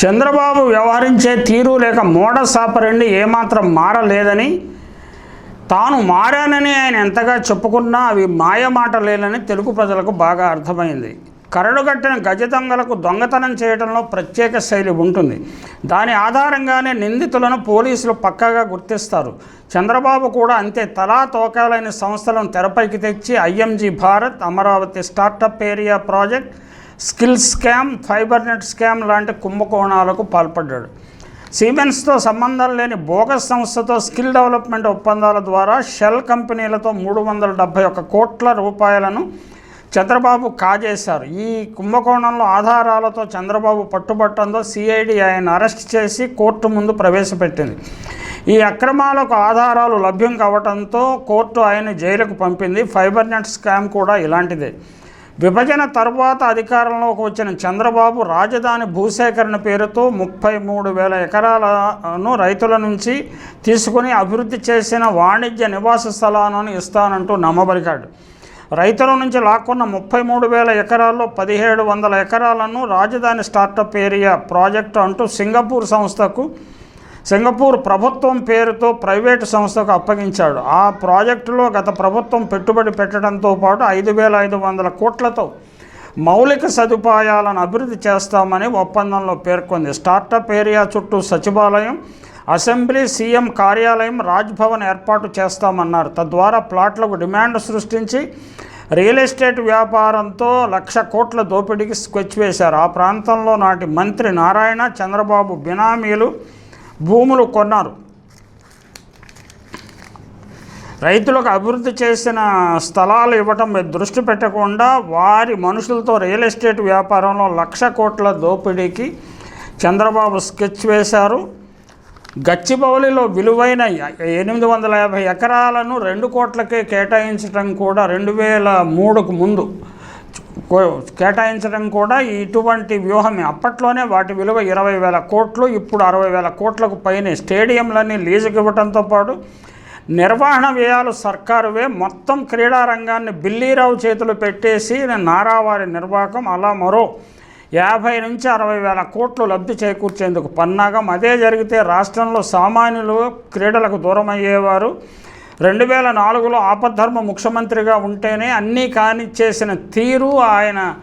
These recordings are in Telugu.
చంద్రబాబు వ్యవహరించే తీరు లేక మోడ సాపరండి ఏమాత్రం మారలేదని తాను మారానని ఆయన ఎంతగా చెప్పుకున్నా అవి మాయమాటలేనని తెలుగు ప్రజలకు బాగా అర్థమైంది. కరడుగట్టిన గజదొంగలకు దొంగతనం చేయడంలో ప్రత్యేక శైలి ఉంటుంది. దాని ఆధారంగానే నిందితులను పోలీసులు పక్కగా గుర్తిస్తారు. చంద్రబాబు కూడా అంతే తలా తోకాలైన సంస్థలను తెరపైకి తెచ్చి IMG Bharat Amaravati startup area project skill scam fibre net scam లాంటి కుంభకోణాలకు పాల్పడ్డాడు. సిమెన్స్తో సంబంధం లేని బోగస్ సంస్థతో స్కిల్ డెవలప్మెంట్ ఒప్పందాల ద్వారా షెల్ కంపెనీలతో మూడు వందల డెబ్బై ఒక్క కోట్ల రూపాయలను చంద్రబాబు కాజేశారు. ఈ కుంభకోణంలో ఆధారాలతో చంద్రబాబు పట్టుబట్టడంతో సిఐడి ఆయన అరెస్ట్ చేసి కోర్టు ముందు ప్రవేశపెట్టింది. ఈ అక్రమాలకు ఆధారాలు లభ్యం కావడంతో కోర్టు ఆయన జైలుకు పంపింది. ఫైబర్ నెట్ స్కామ్ కూడా ఇలాంటిదే. విభజన తర్వాత అధికారంలోకి వచ్చిన చంద్రబాబు రాజధాని భూసేకరణ పేరుతో ముప్పై మూడు వేల ఎకరాలను రైతుల నుంచి తీసుకుని అభివృద్ధి చేసిన వాణిజ్య నివాస స్థలాలను ఇస్తానంటూ నమ్మబలికాడు రైతుల నుంచి లాక్కున్న ముప్పై మూడు వేల ఎకరాల్లో పదిహేడు వందల ఎకరాలను రాజధాని స్టార్టప్ ఏరియా ప్రాజెక్టు అంటూ సింగపూర్ సంస్థకు సింగపూర్ ప్రభుత్వం పేరుతో ప్రైవేటు సంస్థకు అప్పగించాడు. ఆ ప్రాజెక్టులో గత ప్రభుత్వం పెట్టుబడి పెట్టడంతో పాటు ఐదు వేల ఐదు వందల కోట్లతో మౌలిక సదుపాయాలను అభివృద్ధి చేస్తామని ఒప్పందంలో పేర్కొంది. స్టార్టప్ ఏరియా చుట్టూ సచివాలయం అసెంబ్లీ సీఎం కార్యాలయం రాజ్భవన్ ఏర్పాటు చేస్తామన్నారు. తద్వారా ప్లాట్లకు డిమాండ్ సృష్టించి రియల్ ఎస్టేట్ వ్యాపారంతో లక్ష కోట్ల దోపిడీకి స్కెచ్ వేశారు. ఆ ప్రాంతంలో నాటి మంత్రి నారాయణ చంద్రబాబు బినామీలు భూములు కొన్నారు. రైతులకు అభివృద్ధి చేసిన స్థలాలు ఇవ్వటం దృష్టి పెట్టకుండా వారి మనుషులతో రియల్ ఎస్టేట్ వ్యాపారంలో లక్ష కోట్ల దోపిడీకి చంద్రబాబు స్కెచ్ వేశారు. గచ్చిబౌలిలో విలువైన ఎనిమిది వందల యాభై ఎకరాలను రెండు కోట్లకే కేటాయించడం కూడా రెండు వేల మూడుకు ముందు. కేటాయించడం కూడా ఇటువంటి వ్యూహమే. అప్పట్లోనే వాటి విలువ ఇరవై వేల కోట్లు ఇప్పుడు అరవై వేల కోట్లకు పైనే. స్టేడియంలన్నీ లీజుకి ఇవ్వడంతో పాటు నిర్వహణ వ్యయాలు సర్కారువే మొత్తం క్రీడా రంగాన్ని బిల్లీరావు చేతులు పెట్టేసి నారావారి నిర్వాహకం అలా మరో యాభై నుంచి అరవై వేల కోట్లు లబ్ధి చేకూర్చేందుకు పన్నాగం. అదే జరిగితే రాష్ట్రంలో సామాన్యులు క్రీడలకు దూరం అయ్యేవారు రెండు వేల నాలుగులో ఆపద్ధర్మ ముఖ్యమంత్రిగా ఉంటేనే అన్నీ కానిచ్చేసిన తీరు ఆయన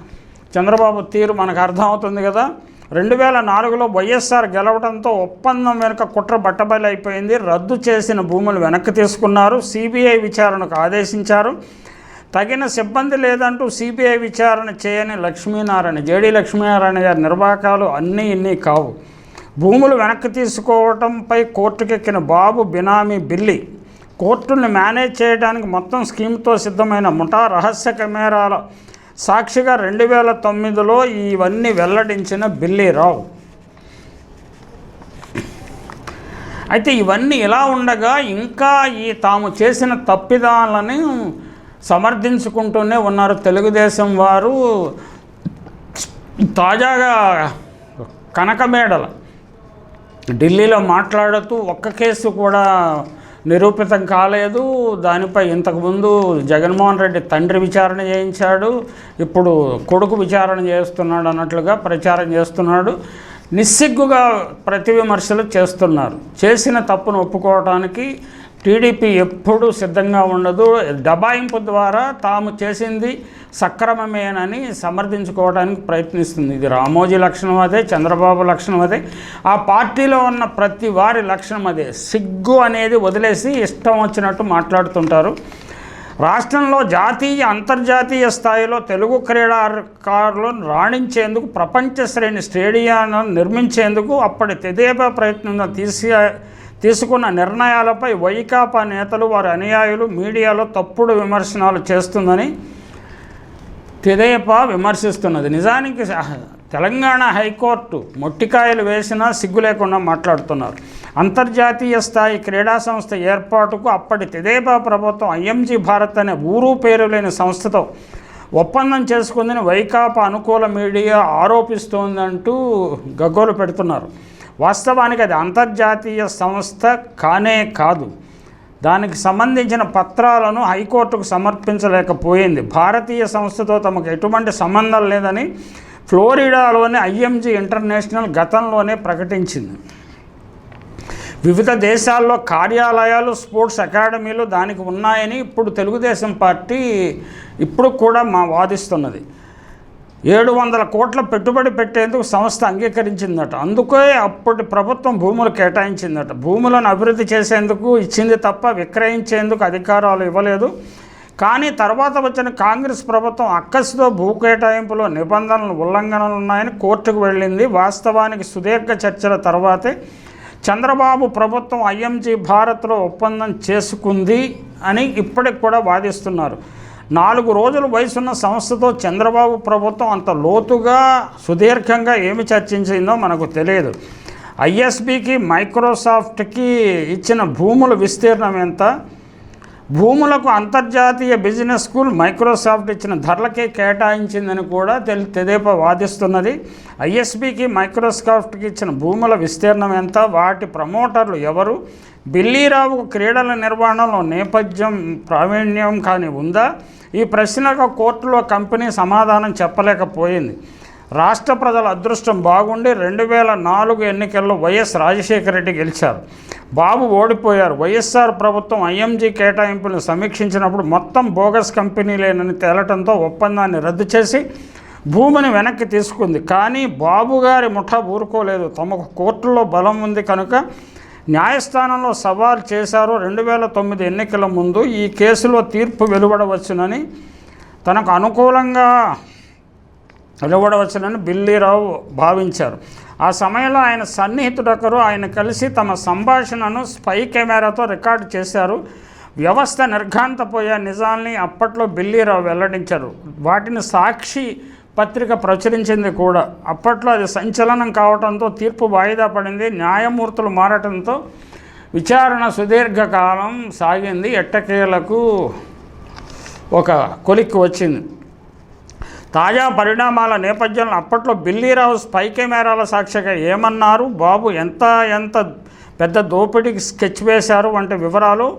చంద్రబాబు తీరు మనకు అర్థమవుతుంది కదా. రెండు వేల నాలుగులో వైఎస్ఆర్ గెలవడంతో ఒప్పందం వెనుక కుట్ర బట్టబయలైపోయింది. రద్దు చేసిన భూములు వెనక్కి తీసుకున్నారు. సిబిఐ విచారణకు ఆదేశించారు. తగిన సిబ్బంది లేదంటూ సిబిఐ విచారణ చేయని లక్ష్మీనారాయణ జేడి లక్ష్మీనారాయణ గారి నిర్వాహకాలు అన్నీ ఇన్ని కావు. భూములు వెనక్కి తీసుకోవటంపై కోర్టుకెక్కిన బాబు బినామీ బిల్లి. కోర్టుని మేనేజ్ చేయడానికి మొత్తం స్కీమ్తో సిద్ధమైన ముఠా రహస్య కెమెరాల సాక్షిగా రెండు వేల తొమ్మిదిలో ఇవన్నీ వెల్లడించిన బిల్లీరావు. అయితే ఇవన్నీ ఇలా ఉండగా ఇంకా ఈ తాము చేసిన తప్పిదాలను సమర్థించుకుంటూనే ఉన్నారు తెలుగుదేశం వారు. తాజాగా కనకమేడల ఢిల్లీలో మాట్లాడుతూ ఒక్క కేసు కూడా నిరూపితం కాలేదు. దానిపై ఇంతకుముందు జగన్మోహన్ రెడ్డి తండ్రి విచారణ చేయించాడు. ఇప్పుడు కొడుకు విచారణ చేస్తున్నాడు అన్నట్లుగా ప్రచారం చేస్తున్నాడు. నిస్సిగ్గుగా ప్రతి విమర్శలు చేస్తున్నారు. చేసిన తప్పును ఒప్పుకోవడానికి టీడీపీ ఎప్పుడూ సిద్ధంగా ఉండదు. దబాయింపు ద్వారా తాము చేసింది సక్రమమేనని సమర్థించుకోవడానికి ప్రయత్నిస్తుంది. ఇది రామోజీ లక్షణం అదే చంద్రబాబు లక్షణం అదే. ఆ పార్టీలో ఉన్న ప్రతి వారి లక్షణం అదే. సిగ్గు అనేది వదిలేసి ఇష్టం వచ్చినట్టు మాట్లాడుతుంటారు. రాష్ట్రంలో జాతీయ అంతర్జాతీయ స్థాయిలో తెలుగు క్రీడాకారులను రాణించేందుకు ప్రపంచ శ్రేణి స్టేడియాలను నిర్మించేందుకు అప్పటి తెదేపా ప్రయత్నంగా తీసి తీసుకున్న నిర్ణయాలపై వైకాపా నేతలు వారి అనుయాయులు మీడియాలో తప్పుడు విమర్శనాలు చేస్తుందని తెదేపా విమర్శిస్తున్నది. నిజానికి తెలంగాణ హైకోర్టు మొట్టికాయలు వేసినా సిగ్గు లేకుండా మాట్లాడుతున్నారు. అంతర్జాతీయ స్థాయి క్రీడా సంస్థ ఏర్పాటుకు అప్పటి తెదేపా ప్రభుత్వం ఐఎంజీ భారత్ అనే ఊరు పేరు లేని సంస్థతో ఒప్పందం చేసుకుందని వైకాపా అనుకూల మీడియా ఆరోపిస్తోందంటూ గగ్గోలు పెడుతున్నారు. వాస్తవానికి అది అంతర్జాతీయ సంస్థ కానే కాదు. దానికి సంబంధించిన పత్రాలను హైకోర్టుకు సమర్పించలేకపోయింది. భారతీయ సంస్థతో తమకు ఎటువంటి సంబంధం లేదని ఫ్లోరిడాలోని ఐఎంజీ ఇంటర్నేషనల్ గతంలోనే ప్రకటించింది. వివిధ దేశాల్లో కార్యాలయాలు స్పోర్ట్స్ అకాడమీలు దానికి ఉన్నాయని ఇప్పుడు తెలుగుదేశం పార్టీ ఇప్పుడు కూడా మా వాదిస్తున్నది. ఏడు వందల కోట్ల పెట్టుబడి పెట్టేందుకు సంస్థ అంగీకరించిందట. అందుకే అప్పటి ప్రభుత్వం భూములు కేటాయించిందట. భూములను అభివృద్ధి చేసేందుకు ఇచ్చింది తప్ప విక్రయించేందుకు అధికారాలు ఇవ్వలేదు. కానీ తర్వాత వచ్చిన కాంగ్రెస్ ప్రభుత్వం అక్కసుతో భూ కేటాయింపులో నిబంధనలు ఉల్లంఘనలు ఉన్నాయని కోర్టుకు వెళ్ళింది. వాస్తవానికి సుదీర్ఘ చర్చల తర్వాతే చంద్రబాబు ప్రభుత్వం ఐఎంజీ భారత్లో ఒప్పందం చేసుకుంది అని ఇప్పటికి కూడా వాదిస్తున్నారు. నాలుగు రోజుల వయసున్న సంస్థతో చంద్రబాబు ప్రభుత్వం అంత లోతుగా సుదీర్ఘంగా ఏమి చర్చించిందో మనకు తెలియదు. ఐఎస్బికి మైక్రోసాఫ్ట్కి ఇచ్చిన భూముల విస్తీర్ణం ఎంత? భూములకు అంతర్జాతీయ బిజినెస్ స్కూల్ మైక్రోసాఫ్ట్ ఇచ్చిన ధరలకే కేటాయించిందని కూడా తెలి తెదేపా వాదిస్తున్నది. ఐఎస్బికి మైక్రోసాఫ్ట్కి ఇచ్చిన భూముల విస్తీర్ణం ఎంత? వాటి ప్రమోటర్లు ఎవరు? బిల్లీరావుకు క్రీడల నిర్వహణలో నేపథ్యం ప్రావీణ్యం కానీ ఉందా? ఈ ప్రశ్నకు కోర్టులో కంపెనీ సమాధానం చెప్పలేకపోయింది. రాష్ట్ర ప్రజల అదృష్టం బాగుండి రెండు వేల నాలుగు ఎన్నికల్లో వైఎస్ రాజశేఖర రెడ్డి గెలిచారు. బాబు ఓడిపోయారు. వైఎస్ఆర్ ప్రభుత్వం ఐఎంజీ కేటాయింపులను సమీక్షించినప్పుడు మొత్తం బోగస్ కంపెనీలేనని తేలటంతో ఒప్పందాన్ని రద్దు చేసి భూమిని వెనక్కి తీసుకుంది. కానీ బాబు గారి ఊరుకోలేదు. తమకు కోర్టులో బలం ఉంది కనుక న్యాయస్థానంలో సవాల్ చేశారు. రెండు వేల తొమ్మిది ఎన్నికల ముందు ఈ కేసులో తీర్పు వెలువడవచ్చునని తనకు అనుకూలంగా వెలువడవచ్చునని బిల్లీరావు భావించారు. ఆ సమయంలో ఆయన సన్నిహితుడొకరు. ఆయన కలిసి తమ సంభాషణను స్పై కెమెరాతో రికార్డు చేశారు. వ్యవస్థ నిర్ఘాంతపోయే నిజాల్ని అప్పట్లో బిల్లీరావు వెల్లడించారు. వాటిని సాక్షి పత్రిక ప్రచురించింది కూడా. అప్పట్లో అది సంచలనం కావడంతో తీర్పు వాయిదా పడింది. న్యాయమూర్తులు మారటంతో విచారణ సుదీర్ఘకాలం సాగింది. ఎట్టకేలకు ఒక కొలిక్కి వచ్చింది. తాజా పరిణామాల నేపథ్యంలో అప్పట్లో బిల్లీరావు స్పై కెమెరాల సాక్షిగా ఏమన్నారు? బాబు ఎంత ఎంత పెద్ద దోపిడీకి స్కెచ్ వేశారు? వంటి వివరాలు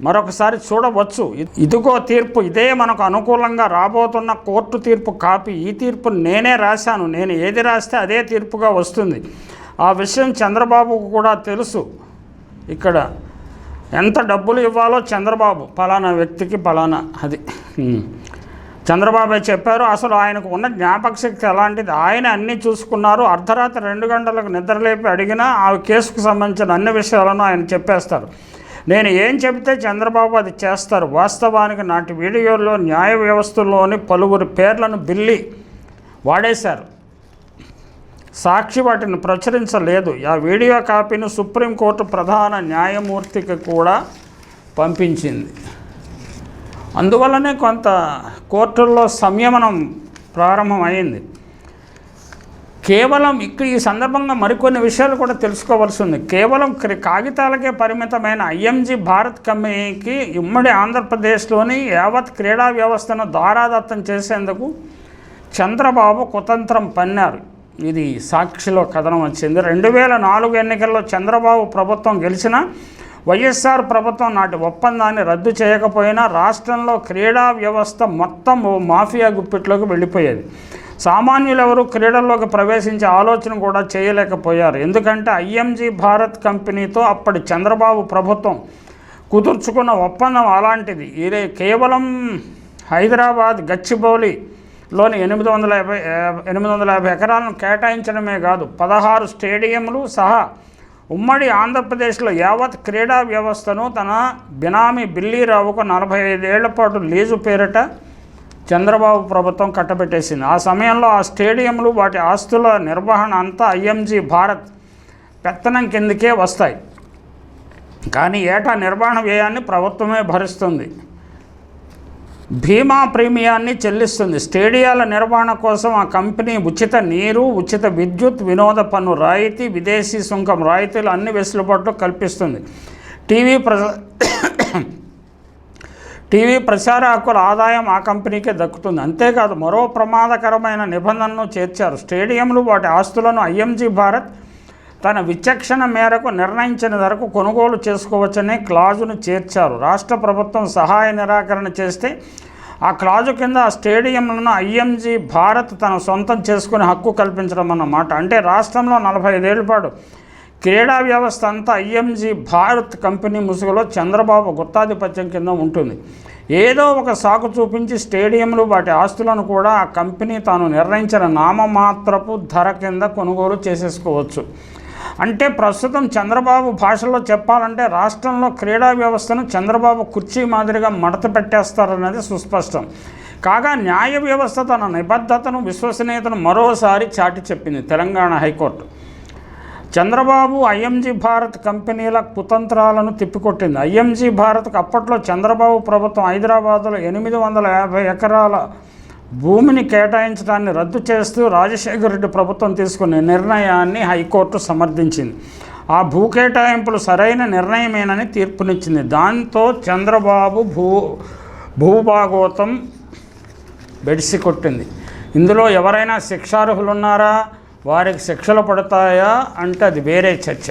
మరొకసారి చూడవచ్చు. ఇదిగో తీర్పు. ఇదే మనకు అనుకూలంగా రాబోతున్న కోర్టు తీర్పు కాపీ. ఈ తీర్పు నేనే రాశాను. నేను ఏది రాస్తే అదే తీర్పుగా వస్తుంది. ఆ విషయం చంద్రబాబుకు కూడా తెలుసు. ఇక్కడ ఎంత డబ్బులు ఇవ్వాలో చంద్రబాబు. పలానా వ్యక్తికి పలానా అది. ఉమ్. చంద్రబాబు చెప్పారు. అసలు ఆయనకు ఉన్న జ్ఞాపక శక్తి ఎలాంటిది? ఆయన అన్నీ చూసుకున్నారు. అర్ధరాత్రి రెండు గంటలకు నిద్రలేపి అడిగినా ఆ కేసుకు సంబంధించిన అన్ని విషయాలను ఆయన చెప్పేస్తారు. నేను ఏం చెబితే చంద్రబాబు అది చేస్తారు. వాస్తవానికి నాటి వీడియోల్లో న్యాయ వ్యవస్థలోని పలువురు పేర్లను బిల్లి వాడేశారు. సాక్షి వాటిని ప్రచురించలేదు. ఆ వీడియో కాపీని సుప్రీంకోర్టు ప్రధాన న్యాయమూర్తికి కూడా పంపించింది. అందువల్లనే కొంత కోర్టుల్లో సంయమనం ప్రారంభమైంది. కేవలం ఇక్కడ ఈ సందర్భంగా మరికొన్ని విషయాలు కూడా తెలుసుకోవాల్సి ఉంది. కేవలం క్రి- కాగితాలకే పరిమితమైన ఐఎంజీ భారత్ కంపెనీకి ఉమ్మడి ఆంధ్రప్రదేశ్లోని యావత్ క్రీడా వ్యవస్థను దారాదత్తం చేసేందుకు చంద్రబాబు కుతంత్రం పన్నారు. ఇది సాక్షిలో కథనం వచ్చింది. రెండు వేల నాలుగు ఎన్నికల్లో చంద్రబాబు ప్రభుత్వం గెలిచిన వైఎస్ఆర్ ప్రభుత్వం నాటి ఒప్పందాన్ని రద్దు చేయకపోయినా రాష్ట్రంలో క్రీడా వ్యవస్థ మొత్తం ఓ మాఫియా గుప్పిట్లోకి వెళ్ళిపోయేది. సామాన్యులెవరూ క్రీడల్లోకి ప్రవేశించే ఆలోచన కూడా చేయలేకపోయారు. ఎందుకంటే ఐఎంజీ భారత్ కంపెనీతో అప్పటి చంద్రబాబు ప్రభుత్వం కుదుర్చుకున్న ఒప్పందం అలాంటిది. ఇదే కేవలం హైదరాబాద్ గచ్చిబౌలి లోని ఎనిమిది వందల యాభై ఎనిమిది వందల యాభై ఎకరాలను కేటాయించడమే కాదు పదహారు స్టేడియంలు సహా ఉమ్మడి ఆంధ్రప్రదేశ్లో యావత్ క్రీడా వ్యవస్థను తన బినామీ బిల్లీరావుకు నలభై ఐదేళ్ళ పాటు లీజు పేరిట చంద్రబాబు ప్రభుత్వం కట్టబెట్టేసింది. ఆ సమయంలో ఆ స్టేడియంలు వాటి ఆస్తుల నిర్వహణ అంతా ఐఎంజీ భారత్ పెత్తనం కిందకే వస్తాయి. కానీ ఏటా నిర్వహణ వ్యయాన్ని ప్రభుత్వమే భరిస్తుంది. బీమా ప్రీమియాన్ని చెల్లిస్తుంది. స్టేడియాల నిర్వహణ కోసం ఆ కంపెనీ ఉచిత నీరు ఉచిత విద్యుత్ వినోద పన్ను రాయితీ విదేశీ సుంకం రాయితీలు అన్ని వెసులుబాట్లు కల్పిస్తుంది. టీవీ ప్ర టీవీ ప్రసార హక్కుల ఆదాయం ఆ కంపెనీకే దక్కుతుంది. అంతేకాదు మరో ప్రమాదకరమైన నిబంధనను చేర్చారు. స్టేడియంలు వాటి ఆస్తులను ఐఎంజీ భారత్ తన విచక్షణ మేరకు నిర్ణయించిన ధరకు కొనుగోలు చేసుకోవచ్చనే క్లాజును చేర్చారు. రాష్ట్ర ప్రభుత్వం సహాయ నిరాకరణ చేస్తే ఆ క్లాజు కింద ఆ స్టేడియంలను ఐఎంజీ భారత్ తన సొంతం చేసుకునే హక్కు కల్పించడం అన్నమాట. అంటే రాష్ట్రంలో నలభై ఐదేళ్ళ పాటు క్రీడా వ్యవస్థ అంతా ఐఎంజీ భారత్ కంపెనీ ముసుగులో చంద్రబాబు గుత్తాధిపత్యం కింద ఉంటుంది. ఏదో ఒక సాకు చూపించి స్టేడియంలు వాటి ఆస్తులను కూడా ఆ కంపెనీ తాను నిర్ణయించిన నామమాత్రపు ధర కింద కొనుగోలు చేసేసుకోవచ్చు. అంటే ప్రస్తుతం చంద్రబాబు భాషలో చెప్పాలంటే రాష్ట్రంలో క్రీడా వ్యవస్థను చంద్రబాబు కుర్చీ మాదిరిగా మడత పెట్టేస్తారన్నది సుస్పష్టం. కాగా న్యాయ వ్యవస్థ తన నిబద్ధతను విశ్వసనీయతను మరోసారి చాటి చెప్పింది Telangana high court. Chandrababu IMG Bharat కంపెనీల కుతంత్రాలను తిప్పికొట్టింది. ఐఎంజీ భారత్కు అప్పట్లో చంద్రబాబు ప్రభుత్వం హైదరాబాదులో ఎనిమిది వందల యాభై ఎకరాల భూమిని కేటాయించడాన్ని రద్దు చేస్తూ రాజశేఖర రెడ్డి ప్రభుత్వం తీసుకున్న నిర్ణయాన్ని హైకోర్టు సమర్థించింది. ఆ భూ కేటాయింపులు సరైన నిర్ణయమేనని తీర్పునిచ్చింది. దాంతో చంద్రబాబు భూ భూభాగోతం బెడిసి కొట్టింది. ఇందులో ఎవరైనా శిక్షార్హులు ఉన్నారా వారికి శిక్షలు పడతాయా అంటే అది వేరే చర్చ.